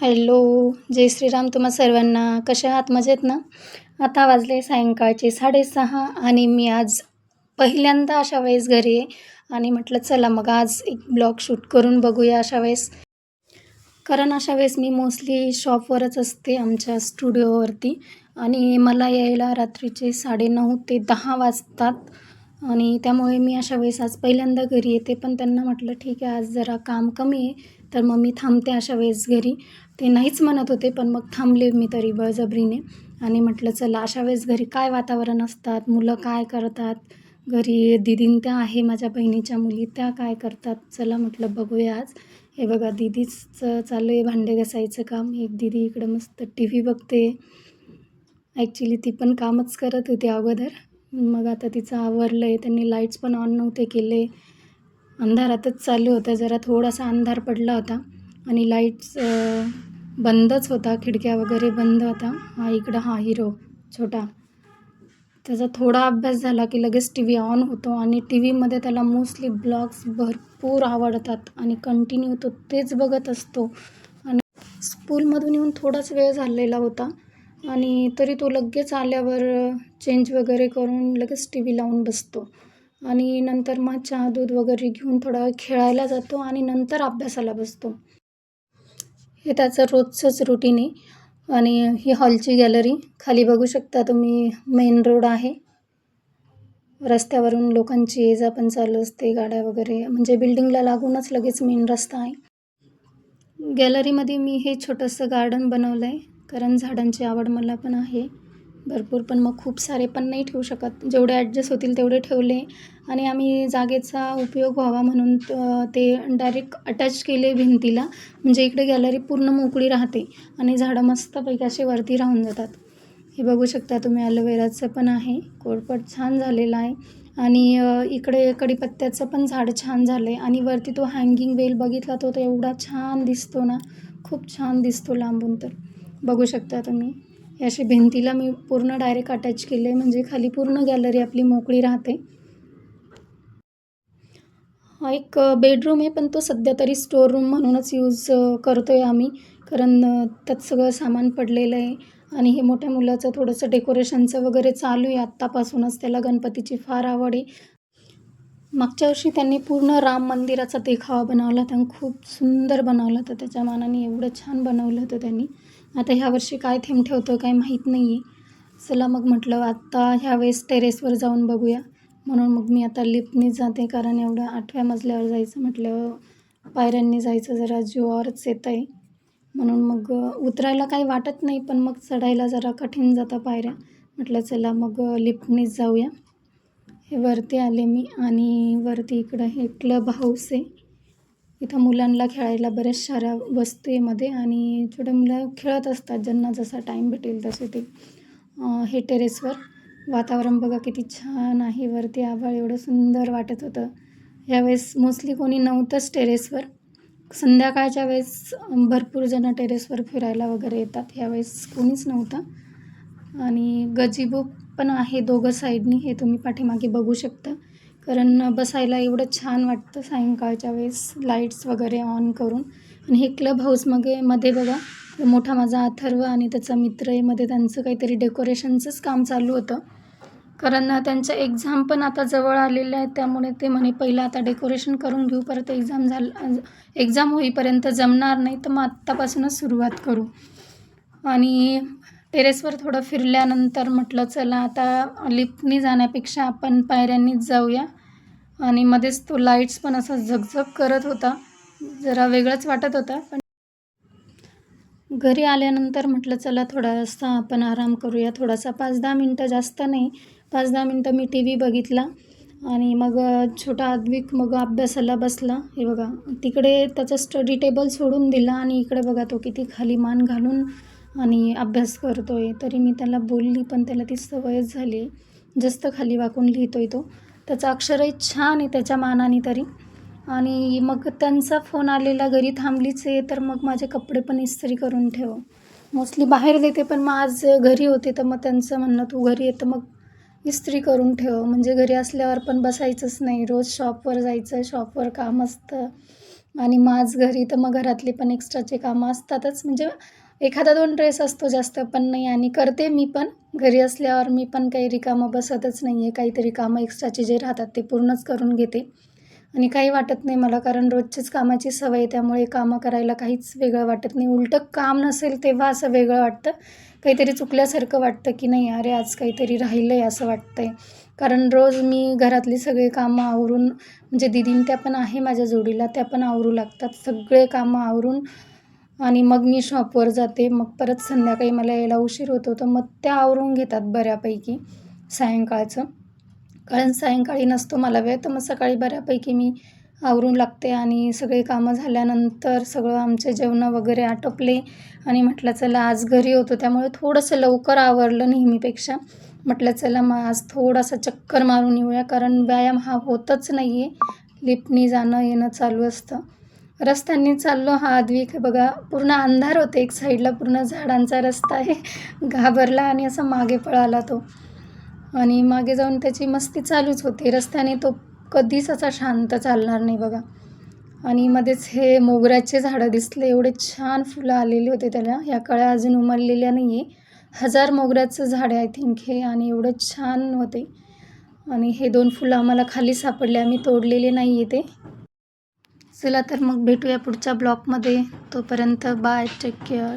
Hello जय श्रीराम तुम्हा सर्वांना. कशा आहात? मजेत ना? आता वाजले सायंकाळचे साडेसहा आणि मी आज पहिल्यांदा अशा वेळेस घरी आहे आणि म्हटलं चला मग आज एक ब्लॉग शूट करून बघूया अशा वेळेस. कारण अशा वेळेस मी मोस्टली शॉपवरच असते आमच्या स्टुडिओवरती आणि मला यायला रात्रीचे साडेनऊ ते दहा वाजतात आणि त्यामुळे मी अशा वेळेस आज पहिल्यांदा घरी येते. पण त्यांना म्हटलं ठीक आहे आज जरा काम कमी आहे तर मग मी थांबते अशा वेळेस घरी. ते नाहीच म्हणत होते पण मग थांबले मी तरी बळजबरीने आणि म्हटलं चला अशा वेळेस घरी काय वातावरण असतात? मुलं काय करतात? घरी दिदीन त्या आहे माझ्या बहिणीच्या मुली त्या काय करतात? चला म्हटलं बघूया आज. हे बघा दिदीचं चालू आहे भांडे घासायचं काम. एक दिदी इकडं मस्त टी व्ही बघते. ॲक्च्युली ती पण कामच करत होती अगोदर. मग आता तिचं आवरलं आहे त्यांनी लाईट्स पण ऑन नव्हते केले. अंधारातच चालू होतं. जरा थोडासा अंधार पडला होता. आणि लाईट्स बंदच होता खिडक्या वगैरे बंद होता. हा इकडं हा हिरो छोटा. त्याचा थोडा अभ्यास झाला की लगेच टी व्ही ऑन होतो आणि टी व्हीमध्ये त्याला मोस्टली ब्लॉग्स भरपूर आवडतात आणि कंटिन्यू तो तेच बघत असतो. आणि स्कूलमधून येऊन थोडाच वेळ झालेला होता आणि तरी तो लगेच आल्यावर चेंज वगैरे करून लगेच टी व्ही लावून बसतो. आणि नंतर मग चहा दूध वगैरे घेऊन थोडा खेळायला जातो आणि नंतर अभ्यासाला बसतो. हे त्याचं रोजचंच रुटीन आहे. आणि ही हॉलची गॅलरी खाली बघू शकता तुम्ही मेन रोड आहे. रस्त्यावरून लोकांची ये जा पण चालू असते गाड्या वगैरे. म्हणजे बिल्डिंगला लागूनच लगेच मेन रस्ता आहे. गॅलरीमध्ये मी हे छोटंसं गार्डन बनवलं आहे कारण झाडांची आवड मला पण आहे. भरपूर पण मग खूप सारे पण नाही ठेवू शकत. जेवढे ॲडजस्ट होतील तेवढे ठेवले. आणि आम्ही जागेचा उपयोग व्हावा म्हणून ते डायरेक्ट अटॅच केले भिंतीला. म्हणजे इकडे गॅलरी पूर्ण मोकळी राहते आणि झाडं मस्तपैकी असे वरती राहून जातात. हे बघू शकता तुम्ही ॲलोवेराचं पण आहे. कोरपट छान झालेला आहे. आणि इकडे कडीपत्त्याचं पण झाड छान झालं आहे आणि वरती तो हँगिंग वेल बघितला तो तर एवढा छान दिसतो ना. खूप छान दिसतो लांबून तर. बघू शकता तुम्ही. अशी भिंतीला मी पूर्ण डायरेक्ट अटॅच केले म्हणजे खाली पूर्ण गॅलरी आपली मोकळी राहते. हा एक बेडरूम आहे पण तो सध्या तरी स्टोर रूम म्हणूनच यूज करतो आहे आम्ही. कारण त्यात सगळं सामान पडलेलं आहे. आणि हे मोठ्या मुलाचं थोडंसं डेकोरेशनचं वगैरे चालू आहे. आत्तापासूनच त्याला गणपतीची फार आवड आहे. मागच्या वर्षी त्यांनी पूर्ण राम मंदिराचा देखावा बनवला होता खूप सुंदर बनवलं होतं त्याच्या मानाने. एवढं छान बनवलं होतं त्यांनी. आता ह्या वर्षी काय थीम ठेवतो काय माहीत नाही आहे चला मग म्हटलं आत्ता ह्यावेळेस टेरेसवर जाऊन बघूया. म्हणून मग मी आता लिफ्टनीच जाते कारण एवढं आठव्या मजल्यावर जायचं म्हटल्यावर पायऱ्यांनी जायचं जरा जीवावरच येतं आहे म्हणून मग उतरायला काही वाटत नाही पण मग चढायला जरा कठीण जातं पायऱ्या. म्हटलं चला मग लिफ्टनीच जाऊया. हे वरती आले मी आणि वरती इकडं हे क्लब हाऊस आहे. इथं मुलांना खेळायला बऱ्याच साऱ्या वस्तू आहे मध्ये आणि छोटे मुलं खेळत असतात. ज्यांना जसा टाईम भेटेल तसे ते हे टेरेसवर वातावरण बघा किती छान आहे. वरती आभाळ एवढं सुंदर वाटत होतं. यावेळेस मोस्टली कोणी नव्हतंच टेरेसवर संध्याकाळच्या वेळेस भरपूर जणं टेरेसवर फिरायला वगैरे येतात. यावेळेस कोणीच नव्हतं. आणि गजिबो पण आहे दोघं साईडनी हे तुम्ही पाठीमागे बघू शकता. कारण बसायला एवढं छान वाटतं सायंकाळच्या वेळेस लाईट्स वगैरे ऑन करून. आणि हे क्लब हाऊसमध्ये मध्ये बघा मोठा माझा अथर्व आणि त्याचा मित्र आहे. मध्ये त्यांचं काहीतरी डेकोरेशनचंच काम चालू होतं. कारण त्यांच्या एक्झाम पण आता जवळ आलेल्या आहेत त्यामुळे ते म्हणे पहिलं आता डेकोरेशन करून घेऊ. परत एक्झाम झालं एक्झाम होईपर्यंत जमणार नाही. तर मग आत्तापासूनच सुरुवात करू. आणि टेरेसवर थोडं फिरल्यानंतर म्हटलं चला आता लिफ्टनी जाण्यापेक्षा आपण पायऱ्यांनीच जाऊया. आणि मध्येच तो लाईट्स पण असा झगझग करत होता. जरा वेगळंच वाटत होता पण घरी आल्यानंतर म्हटलं चला थोडासा आपण आराम करूया. थोडासा पाच दहा मिनटं जास्त नाही. पाच दहा मिनटं मी टी व्ही बघितला आणि मग छोटा अद्विक मग अभ्यासाला बसला. हे बघा तिकडे त्याचा स्टडी टेबल सोडून दिला आणि इकडे बघा तो किती खाली मान घालून आणि अभ्यास करतो आहे तरी मी त्याला बोलली पण त्याला ती सवयच झाली. जास्त खाली वाकून लिहितो आहे तो. त्याचा अक्षरही छान आहे त्याच्या मानाने तरी. आणि मग त्यांचा फोन आलेला घरी थांबलीच आहे तर मग माझे कपडे पण इस्त्री करून ठेव. मोस्टली बाहेर देते पण मग आज घरी होते तर मग त्यांचं म्हणणं तू घरी येतं मग इस्त्री करून ठेव. म्हणजे घरी असल्यावर पण बसायचंच नाही. रोज शॉपवर जायचं शॉपवर काम असतं. आणि मग आज घरी तर मग घरातले पण एक्स्ट्राचे कामं असतातच. म्हणजे एखादा दोन ड्रेस असतो जास्त पण नाही आणि करते मी पण. घरी असल्यावर मी पण काही रिकामं बसतच नाही आहे काहीतरी कामं एक्स्ट्राचे जे राहतात ते पूर्णच करून घेते. आणि काही वाटत नाही मला कारण रोजचीच कामाची सवय आहे. त्यामुळे कामं करायला काहीच वेगळं वाटत नाही. उलटं काम नसेल तेव्हा असं वेगळं वाटतं. काहीतरी चुकल्यासारखं वाटतं की नाही अरे आज काहीतरी राहिलं आहे असं वाटतं आहे कारण रोज मी घरातली सगळी कामं आवरून म्हणजे दिदीन त्या पण आहे माझ्या जोडीला त्या पण आवरू लागतात. सगळे कामं आवरून आणि मग मी शॉपवर जाते. मग परत संध्याकाळी मला यायला उशीर होतो तर मग त्या आवरून घेतात बऱ्यापैकी सायंकाळचं. कारण सायंकाळी नसतो मला वेळ तर मग सकाळी बऱ्यापैकी मी आवरून लागते आणि सगळी कामं झाल्यानंतर सगळं आमचे जेवणं वगैरे आटोपले आणि म्हटलं चला आज घरी होतो. त्यामुळे थोडंसं लवकर आवरलं नेहमीपेक्षा. म्हटलं चला मग आज थोडासा चक्कर मारून येऊया कारण व्यायाम हा होतच नाही आहे लिफ्टनी जाणं येणं चालू असतं. रस्त्यांनी चाललो हा द्वीक बघा पूर्ण अंधार होते. एक साईडला पूर्ण झाडांचा रस्ता आहे. घाबरला आणि असा मागे पळाला तो. आणि मागे जाऊन त्याची मस्ती चालूच होती. रस्त्याने तो कधीच असा शांत चालणार नाही बघा. आणि मध्येच हे मोगऱ्याचे झाडं दिसले. एवढे छान फुलं आलेले होते त्याला. या कळ्या अजून उमललेल्या नाही आहे हजार मोगऱ्याचं झाड आहे आय थिंक हे. आणि एवढं छान होते. आणि हे दोन फुलं आम्हाला खाली सापडले. आम्ही तोडलेले नाही आहे ते. चला तर मग भेटूया पुढच्या ब्लॉकमध्ये तोपर्यंत बाय टेक केअर